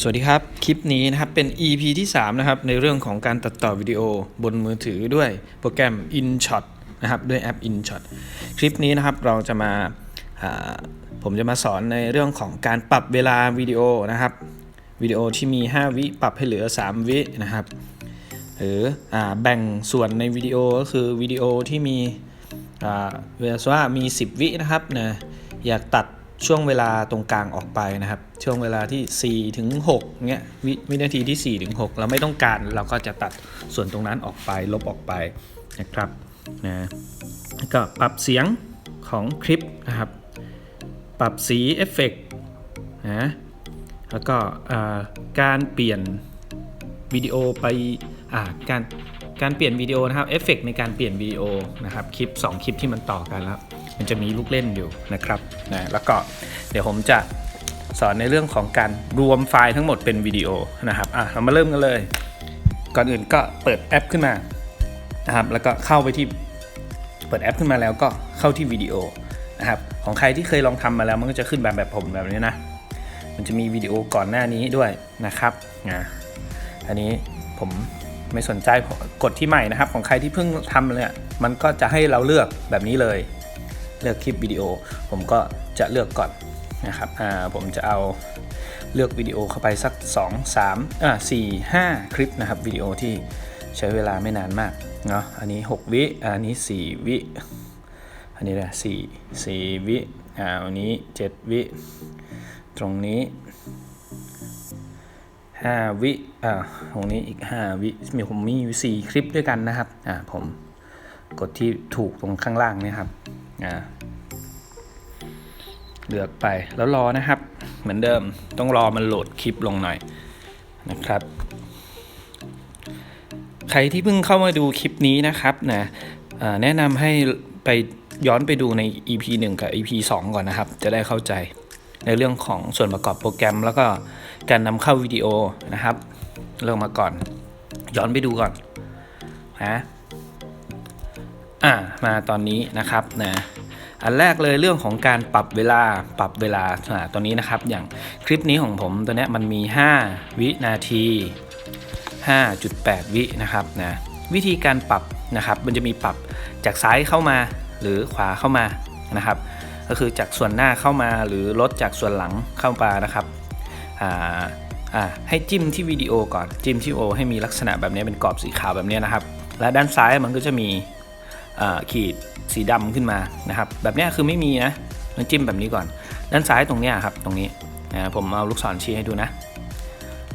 สวัสดีครับ คลิปนี้นะครับเป็น EP ที่ 3 นะครับ ในเรื่องของการตัดต่อวิดีโอบนมือถือด้วยโปรแกรม InShot นะครับ ด้วยแอป InShot คลิปนี้นะครับเราจะมาาผมจะมาสอนในเรื่องของการปรับเวลาวิดีโอนะครับวิดีโอที่มี 5 วิปรับให้เหลือ 3 วินะครับ หรืออแบ่งส่วนในวิดีโอก็คือวิดีโอที่มีเวลาว่ามี 10 วินะครับนะอยากตัด ช่วงเวลาตรงกลางออกไปนะครับ ช่วงเวลาที่4ถึง6เงี้ยววินาทีที่4ถึง6เราไม่ต้องการเราก็จะตัดส่วนตรงนั้นออกไปลบออกไปนะครับนะแล้วก็ปรับเสียงของคลิปนะครับ ปรับสีเอฟเฟกต์นะแล้วก็การเปลี่ยนวิดีโอไปอการการเปลี่ยนวิดีโอนะครับเอฟเฟกในการเปลี่ยนวิดีโอนะครับคลิป 2 คลิปที่มันต่อกันแล้ว มันจะมีลูกเล่นอยู่นะครับ นะแล้วก็เดี๋ยวผมจะสอนในเรื่องของการรวมไฟล์ทั้งหมดเป็นวิดีโอนะครับอะเรามาเริ่มกันเลย ก่อนอื่นก็เปิดแอปขึ้นมานะครับแล้วก็เข้าไปที่เปิดแอปขึ้นมาแล้วก็เข้าที่วิดีโอนะครับของใครที่เคยลองทำมาแล้วมันก็จะขึ้นแบบแบบผมแบบนี้นะมันจะมีวิดีโอก่อนหน้านี้ด้วยนะครับนะอันนี้ผมไม่สนใจกดที่ใหม่นะครับ ของใครที่เพิ่งทำเนี่ยมันก็จะให้เราเลือกแบบนี้เลย เลือกคลิปวิดีโอ ผมก็จะเลือกก่อนนะครับอ่าผมจะเอาเลือกวิดีโอเข้าไปสัก 2 3อ่า4 5 คลิปนะครับวิดีโอที่ใช้เวลาไม่นานมากเนาะอันนี้ 6 วิอันนี้ 4 วิ อันนี้นะ4 4วิอ่าอันนี้ 7 วิ ตรงนี้ 5 วิอ่าตรงนี้อีก 5 วิมีผมมีอยู่4คลิปด้วยกันนะครับอ่าผมกดที่ถูกตรงข้างล่างนี่ครับ เลือกไปแล้วรอนะครับ เหมือนเดิมต้องรอมันโหลดคลิปลงหน่อยนะครับ ใครที่เพิ่งเข้ามาดูคลิปนี้นะครับนะอ่าแนะนำให้ไปย้อนไปดูใน EP 1 กับ EP 2 ก่อนนะครับ จะได้เข้าใจในเรื่องของส่วนประกอบโปรแกรม แล้วก็การนำเข้าวิดีโอนะครับ เริ่มมาก่อน ย้อนไปดูก่อนนะอ่ามาตอนนี้นะครับนะ อันแรกเลยเรื่องของการปรับเวลาปรับเวลาตัวนี้นะครับ อย่างคลิปนี้ของผมตัวนี้มันมี 5 วินาที 5.8 วินะครับนะวิธีการปรับนะครับ มันจะมีปรับจากซ้ายเข้ามาหรือขวาเข้ามานะครับ ก็คือจากส่วนหน้าเข้ามาหรือลดจากส่วนหลังเข้ามานะครับอ่าอ่าให้จิ้มที่วิดีโอก่อนจิ้มที่โอให้มีลักษณะแบบนี้เป็นกรอบสีขาวแบบนี้นะครับ และด้านซ้ายมันก็จะมี ขีดสีดำขึ้นมานะครับ แบบนี้คือไม่มีนะต้องจิ้มแบบนี้ก่อน ด้านซ้ายตรงนี้ครับตรงนี้นะผมเอาลูกศรชี้ให้ดูนะ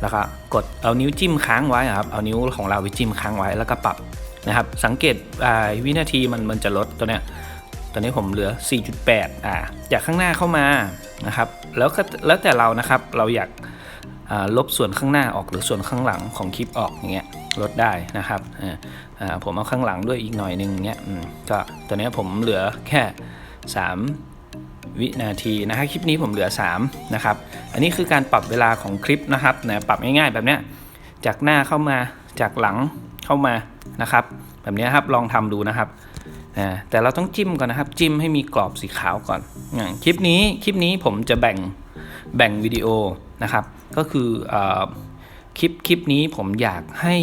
แล้วก็กดเอานิ้วจิ้มค้างไว้ครับเอานิ้วของเราไปจิ้มค้างไว้แล้วก็ปรับนะครับ สังเกตวินาทีมันมันจะลดตัวเนี้ยตอนนี้ผมเหลือ 4.8 อ่าจากข้างหน้าเข้ามานะครับ แล้วก็แล้วแต่เรานะครับเราอยาก ลบส่วนข้างหน้าออกหรือส่วนข้างหลังของคลิปออกอย่างเงี้ยลดได้นะครับผมเอาข้างหลังด้วยอีกหน่อยหนึ่งเงี้ยก็ตอนนี้ผมเหลือแค่ 3 วินาทีนะครับคลิปนี้ผมเหลือ 3 นะครับ อันนี้คือการปรับเวลาของคลิปนะครับนะปรับง่ายๆแบบเนี้ยจากหน้าเข้ามาจากหลังเข้ามานะครับ แบบนี้ครับลองทำดูนะครับแต่เราต้องจิ้มก่อนนะครับ จิ้มให้มีกรอบสีขาวก่อนคลิปนี้คลิปนี้ผมจะแบ่งแบ่งวิดีโอนะครับ ก็คืออคลิปคลิปนี้ผมอยากให้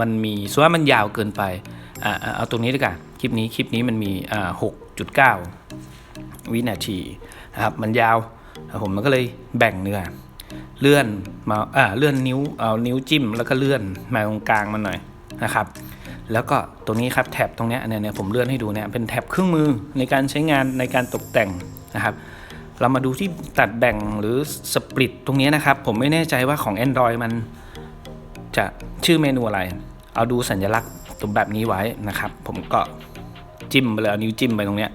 มันมีส่วนมันยาวเกินไปเอาตรงนี้ดีกว่าคลิปนี้คลิปนี้มันมี6.9วินาทีนะครับมันยาวผมมันก็เลยแบ่งเนื้อเลื่อนมาอ่าเลื่อนนิ้วเอานิ้วจิ้มแล้วก็เลื่อนมาตรงกลางมันหน่อยนะครับแล้วก็ตรงนี้ครับแท็บตรงนี้เนี่ยผมเลื่อนให้ดูเนี่ยเป็นแท็บเครื่องมือในการใช้งานในการตกแต่งนะครับ เรามาดูที่ตัดแบ่งหรือสปริตตรงนี้นะครับ ผมไม่แน่ใจว่าของ Android มันจะชื่อเมนูอะไร เอาดูสัญลักษณ์ตรงแบบนี้ไว้นะครับ ผมก็จิ้มไปเลยเอานิ้วจิ้มไปตรงเนี้ย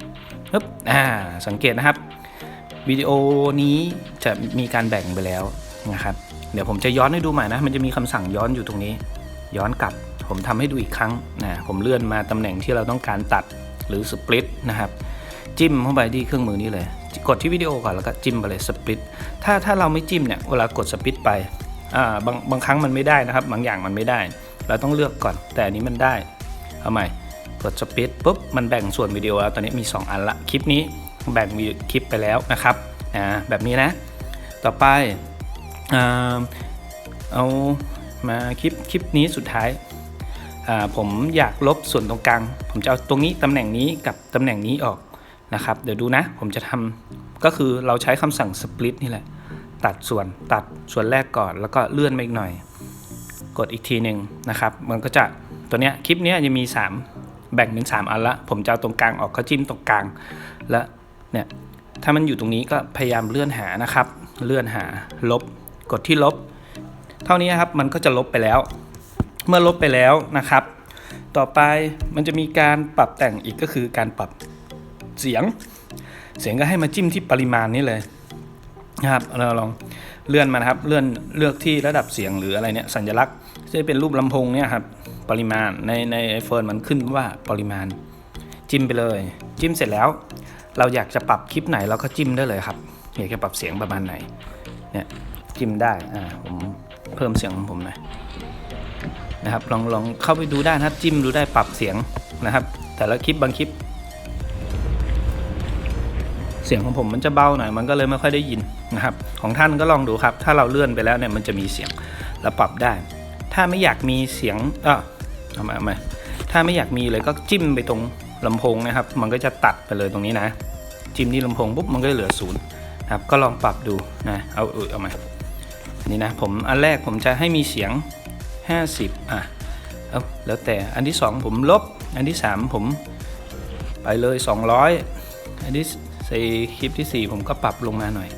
ปึ๊บอ่าสังเกตนะครับวิดีโอนี้จะมีการแบ่งไปแล้วนะครับ เดี๋ยวผมจะย้อนให้ดูใหม่นะ มันจะมีคำสั่งย้อนอยู่ตรงนี้ ย้อนกลับ ผมทำให้ดูอีกครั้งนะผมเลื่อนมาตำแหน่งที่เราต้องการตัดหรือสปลิตนะครับ จิ้มเข้าไปที่เครื่องมือนี้เลย กดที่วิดีโอก่อนแล้วก็จิ้มไปเลยสปลิตถ้าถ้าเราไม่จิ้มเนี่ยเวลากดสปลิตไปอ่าบางบางครั้งมันไม่ได้นะครับ บางอย่างมันไม่ได้ เราต้องเลือกก่อนแต่อันนี้มันได้เอาใหม่กดสปลิตปุ๊บมันแบ่งส่วนวิดีโอแล้วตอนนี้มี 2 อันละคลิปนี้แบ่งคลิปไปแล้วนะครับอ่าแบบนี้นะ ต่อไปอ่าเอามาคลิปคลิปนี้สุดท้ายอ่าผมอยากลบส่วนตรงกลาง ผมจะเอาตรงนี้ตำแหน่งนี้กับตำแหน่งนี้ออก นะครับ เดี๋ยวดูนะ ผมจะทำก็คือเราใช้คำสั่ง split นี่แหละ ตัดส่วนตัดส่วนแรกก่อนแล้วก็เลื่อนมาอีกหน่อย กดอีกทีหนึ่งนะครับ มันก็จะตัวเนี้ยคลิปเนี้ยจะมี 3 แบ่งเป็น 3 อันละ ผมจะเอาตรงกลางออกก็จิ้มตรงกลาง แล้วเนี่ยถ้ามันอยู่ตรงนี้ก็พยายามเลื่อนหานะครับ เลื่อนหาลบ กดที่ลบ เท่านี้ครับมันก็จะลบไปแล้ว เมื่อลบไปแล้วนะครับ ต่อไปมันจะมีการปรับแต่งอีกก็คือการปรับ เสียง เสียงก็ให้มาจิ้มที่ปริมาณนี้เลยนะครับเราลองเลื่อนมานะครับเลื่อนเลือกที่ระดับเสียงหรืออะไรเนี่ยสัญลักษณ์จะเป็นรูปลำโพงเนี่ยครับปริมาณในในไอโฟนมันขึ้นว่าปริมาณ จิ้มไปเลย จิ้มเสร็จแล้ว เราอยากจะปรับคลิปไหนเราก็จิ้มได้เลยครับอยากจะปรับเสียงประมาณไหนเนี่ยจิ้มได้อ่าผมเพิ่มเสียงของผมหน่อยนะครับลองลองเข้าไปดูได้นะครับจิ้มดูได้ปรับเสียงนะครับ แต่ละคลิปบางคลิป เสียงของผมมันจะเบาหน่อยมันก็เลยไม่ค่อยได้ยินนะครับของท่านก็ลองดูครับ ถ้าเราเลื่อนไปแล้วเนี่ยมันจะมีเสียงเราปรับได้ ถ้าไม่อยากมีเสียงเออเอามาเอามาถ้าไม่อยากมีเลยก็จิ้มไปตรงลำโพงนะครับ มันก็จะตัดไปเลยตรงนี้นะ จิ้มที่ลำโพงปุ๊บมันก็เหลือศูนย์นะครับก็ลองปรับดูนะเอาเออเอามาอันนี้นะผมอันแรกผมจะให้มีเสียง 50อะเอาแล้วแต่อันที่ 2 ผมลบ อันที่ 3 ผมไปเลย 200 อันที่ สี่คลิปที่ 4 ผมก็ปรับลงมาหน่อย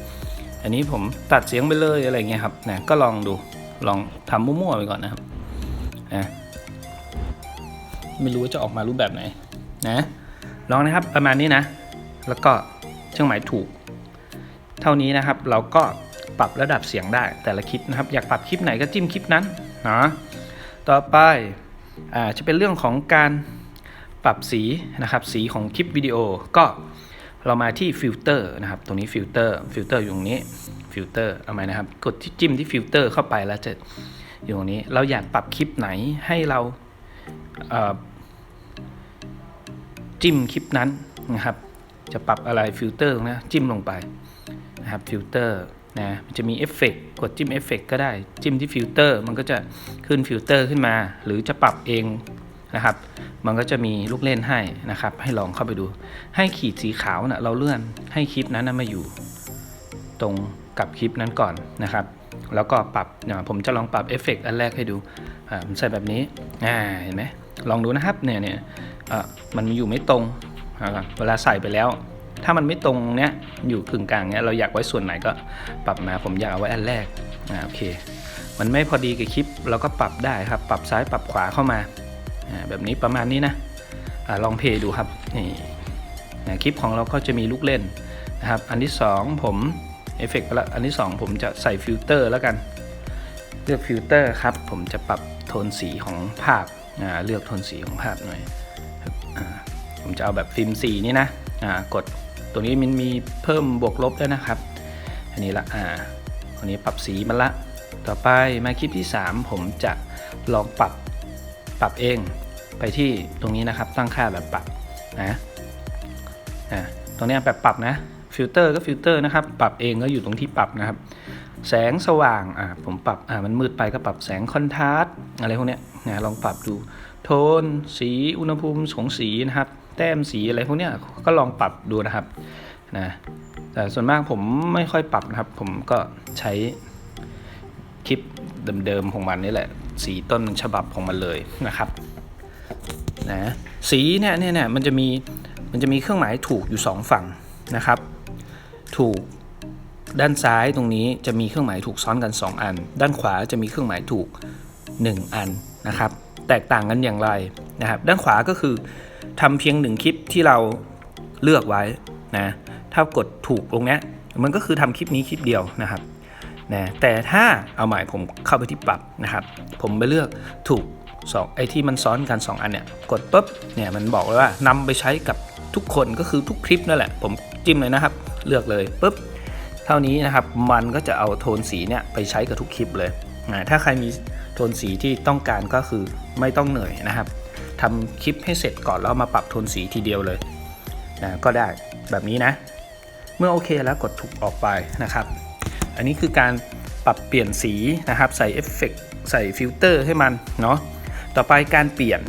อันนี้ผมตัดเสียงไปเลยอะไรเงี้ยครับนะก็ลองดูลองทำมั่วๆไปก่อนนะครับนะไม่รู้ว่าจะออกมารูปแบบไหนนะลองนะครับประมาณนี้นะ แล้วก็เครื่องหมายถูก เท่านี้นะครับ เราก็ปรับระดับเสียงได้แต่ละคลิปนะครับ อยากปรับคลิปไหนก็จิ้มคลิปนั้นนะต่อไปอ่าจะเป็นเรื่องของการปรับสีนะครับ สีของคลิปวิดีโอก็ เรามาที่ฟิลเตอร์นะครับ ตรงนี้ฟิลเตอร์ฟิลเตอร์อยู่ตรงนี้ฟิลเตอร์เอาไหมนะครับ กดที่จิ้มที่ฟิลเตอร์เข้าไปแล้วจะอยู่ตรงนี้ เราอยากปรับคลิปไหนให้เราเจิ้มคลิปนั้นนะครับ จะปรับอะไรฟิลเตอร์นะจิ้มลงไปนะครับฟิลเตอร์นะมันจะมีเอฟเฟกกดจิ้มเอฟเฟกก็ได้ จิ้มที่ฟิลเตอร์มันก็จะขึ้นฟิลเตอร์ขึ้นมา หรือจะปรับเอง นะครับ มันก็จะมีลูกเล่นให้นะครับ ให้ลองเข้าไปดู ให้ขีดสีขาวนะเราเลื่อนให้คลิปนั้นนะมาอยู่ ตรงกับคลิปนั้นก่อนนะครับ แล้วก็ปรับเนี่ยผมจะลองปรับเอฟเฟกอันแรกให้ดูอ่าผมใส่แบบนี้อ่าเห็นไหมลองดูนะครับเนี่ยเนี่ยมันอยู่ไม่ตรงเวลาใส่ไปแล้ว ถ้ามันไม่ตรงเนี้ยอยู่กึ่งกลางเนี้ยเราอยากไว้ส่วนไหนก็ปรับมาผมอยากเอาไว้อันแรกอ่าโอเค มันไม่พอดีกับคลิปเราก็ปรับได้ครับ ปรับซ้ายปรับขวาเข้ามา แบบนี้ประมาณนี้นะอะลองเพย์ดูครับนี่นะคลิปของเราก็จะมีลูกเล่นนะครับ อันที่ 2 ผมเอฟเฟกต์ไปล้วอันที่ 2 ผมจะใส่ฟิลเตอร์แล้วกัน เลือกฟิลเตอร์ครับ ผมจะปรับโทนสีของภาพเลือกโทนสีของภาพหน่อยผมจะเอาแบบฟิล์มสีนี่นะกดตัวนี้มันมีเพิ่มบวกลบด้วยนะครับ อันนี้ละอ่าอันนี้ปรับสีมันละ ต่อไปมาคลิปที่ 3 ผมจะลองปรับปรับเอง ไปที่ตรงนี้นะครับ ตั้งค่าแบบปรับนะอ่าตรงนี้แบบปรับนะฟิลเตอร์ก็ฟิลเตอร์นะครับ ปรับเองก็อยู่ตรงที่ปรับนะครับ แสงสว่างอ่าผมปรับอ่ามันมืดไปก็ปรับแสงคอนทราสต์อะไรพวกเนี้ยนะลองปรับดูโทน สีอุณหภูมิของสีนะครับ แต้มสีอะไรพวกเนี้ยก็ลองปรับดูนะครับนะแต่ส่วนมากผมไม่ค่อยปรับนะครับ ผมก็ใช้คลิปเดิมๆของมันนี่แหละสีต้นฉบับของมันเลยนะครับ นะสีเนี่ยเนี่ยเนี่ยมันจะมีมันจะมีเครื่องหมายถูกอยู่ 2 ฝั่งนะครับ ถูกด้านซ้ายตรงนี้จะมีเครื่องหมายถูกซ้อนกัน 2 อัน ด้านขวาจะมีเครื่องหมายถูก 1 อันนะครับ แตกต่างกันอย่างไรนะครับ ด้านขวาก็คือทำเพียงหนึ่งคลิปที่เราเลือกไว้นะถ้ากดถูกตรงนี้มันก็คือทำคลิปนี้คลิปเดียวนะครับนะแต่ถ้าเอาหมายผมเข้าไปที่ปรับนะครับ ผมไปเลือกถูก สองไอ้ที่มันซ้อนกัน 2 อันเนี่ย กดปุ๊บเนี่ยมันบอกเลยว่านำไปใช้กับทุกคนก็คือทุกคลิปนั่นแหละ ผมจิ้มเลยนะครับ เลือกเลยปุ๊บเท่านี้นะครับมันก็จะเอาโทนสีเนี่ยไปใช้กับทุกคลิปเลยนะถ้าใครมีโทนสีที่ต้องการก็คือไม่ต้องเหนื่อยนะครับทำคลิปให้เสร็จก่อนแล้วมาปรับโทนสีทีเดียวเลยนะก็ได้แบบนี้นะ เมื่อโอเคแล้วกดถูกออกไปนะครับ อันนี้คือการปรับเปลี่ยนสีนะครับ ใส่เอฟเฟกต์ใส่ฟิลเตอร์ให้มันเนาะ ต่อไปการเปลี่ยน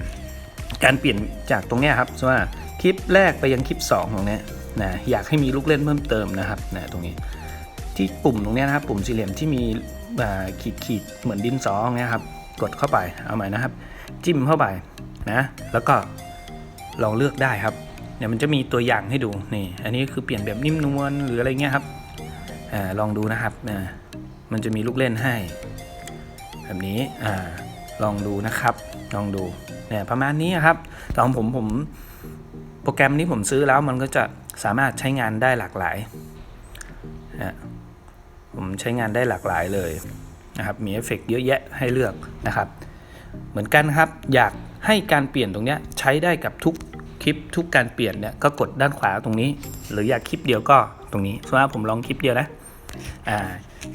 การเปลี่ยนจากตรงนี้ครับว่าคลิปแรกไปยังคลิป 2 ตรงนี้นะอยากให้มีลูกเล่นเพิ่มเติมนะครับนะตรงนี้ ที่ปุ่มตรงนี้นะครับปุ่มสี่เหลี่ยมที่มีขีดขีดเหมือนดินสองเงี้ยครับกดเข้าไปเอาใหม่นะครับ จิ้มเข้าไปนะแล้วก็ลองเลือกได้ครับเนี่ยมันจะมีตัวอย่างให้ดูนี่อันนี้คือเปลี่ยนแบบนิ่มนวลหรืออะไรเงี้ยครับอลองดูนะครับมันจะมีลูกเล่นให้ แบบนี้อ่า ลองดูนะครับ ลองดูเนี่ยประมาณนี้ครับแต่ของผมผมโปรแกรมนี้ผมซื้อแล้วมันก็จะสามารถใช้งานได้หลากหลายอะผมใช้งานได้หลากหลายเลยนะครับ มีเอฟเฟกต์เยอะแยะให้เลือกนะครับ เหมือนกันครับ อยากให้การเปลี่ยนตรงนี้ใช้ได้กับทุกคลิปทุกการเปลี่ยนเนี่ยก็กดด้านขวาตรงนี้ หรืออยากคลิปเดียวก็ตรงนี้สมมติว่าผมลองคลิปเดียวนะอ่า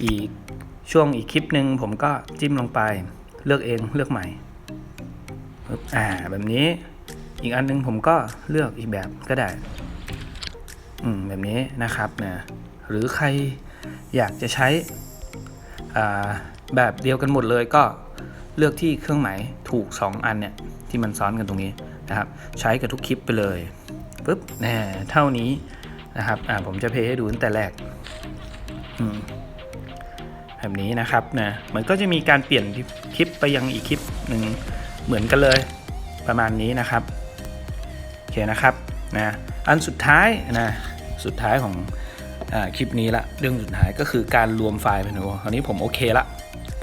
อีกช่วงอีกคลิปหนึ่งผมก็จิ้มลงไป เลือกเองเลือกใหม่ปึ๊บอ่าแบบนี้อีกอันหนึงผมก็เลือกอีกแบบก็ได้ อืมแบบนี้นะครับนะหรือใครอยากจะใช้อ่าแบบเดียวกันหมดเลยก็เลือกที่เครื่องหมายถูก 2 อันเนี่ยที่มันซ้อนกันตรงนี้นะครับ ใช้กับทุกคลิปไปเลยปุ๊บแน่เท่านี้นะครับ อ่าผมจะเพย์ให้ดูตั้งแต่แรก อืม แบบนี้นะครับนะมันก็จะมีการเปลี่ยนคลิปไปยังอีกคลิปหนึ่งเหมือนกันเลยประมาณนี้นะครับโอเคนะครับนะอันสุดท้ายนะสุดท้ายของอคลิปนี้ละเรื่องสุดท้ายก็คือการรวมไฟล์เป็นหัวคราวนี้ผมโอเคละ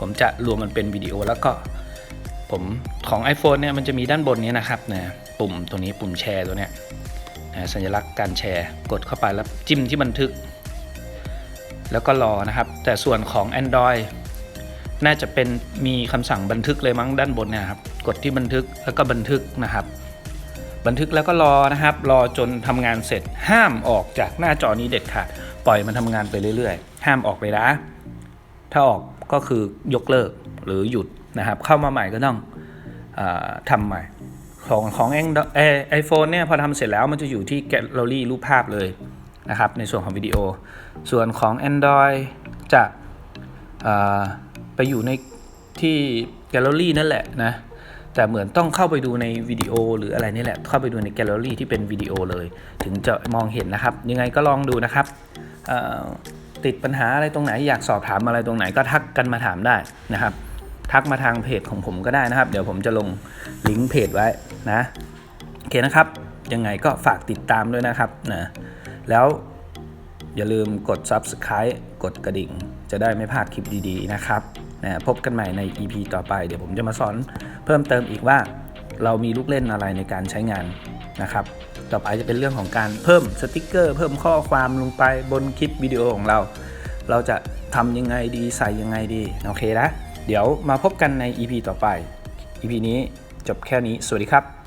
ผมจะรวมมันเป็นวิดีโอแล้วก็ผมของ iPhone เนี่ยมันจะมีด้านบนนี้นะครับนะปุ่มตัวนี้ปุ่มแชร์ตัวเนี้ยนะสัญลักษณ์การแชร์กดเข้าไปแล้วจิ้มที่บันทึก แล้วก็รอนะครับ แต่ส่วนของ Android น่าจะเป็นมีคำสั่งบันทึกเลยมั้งด้านบนเนี่ยครับ กดที่บันทึกแล้วก็บันทึกนะครับ บันทึกแล้วก็รอนะครับ รอจนทำงานเสร็จ ห้ามออกจากหน้าจอนี้เด็ดขาด ปล่อยมันทำงานไปเรื่อยๆ ห้ามออกเลยนะ ถ้าออกก็คือยกเลิกหรือหยุดนะครับ เข้ามาใหม่ก็ต้องอทำใหม่ของของไอโฟนเนี่ยพอทำเสร็จแล้วมันจะอยู่ที่แกลเลอรี่รูปภาพเลย นะครับในส่วนของวิดีโอ ส่วนของ Android จะไปอยู่ในที่แกลเลอรี่นั่นแหละนะแต่เหมือนต้องเข้าไปดูในวิดีโอหรืออะไรนี่แหละ เข้าไปดูในแกลเลอรี่ที่เป็นวิดีโอเลย ถึงจะมองเห็นนะครับ ยังไงก็ลองดูนะครับ ติดปัญหาอะไรตรงไหนอยากสอบถามอะไรตรงไหนก็ทักกันมาถามได้นะครับ ทักมาทางเพจของผมก็ได้นะครับ เดี๋ยวผมจะลงลิงก์เพจไว้นะโอเคนะครับ ยังไงก็ฝากติดตามด้วยนะครับนะ แล้วอย่าลืมกด Subscribe กดกระดิ่ง จะได้ไม่พลาดคลิปดีๆนะครับนะพบกันใหม่ใน EP ต่อไป เดี๋ยวผมจะมาสอนเพิ่มเติมอีกว่าเรามีลูกเล่นอะไรในการใช้งานนะครับ ต่อไปจะเป็นเรื่องของการเพิ่มสติกเกอร์ เพิ่มข้อความลงไปบนคลิปวิดีโอของเรา เราจะทำยังไงดีใส่ยังไงดี โอเคนะ เดี๋ยวมาพบกันใน EP ต่อไป EP นี้จบแค่นี้ สวัสดีครับ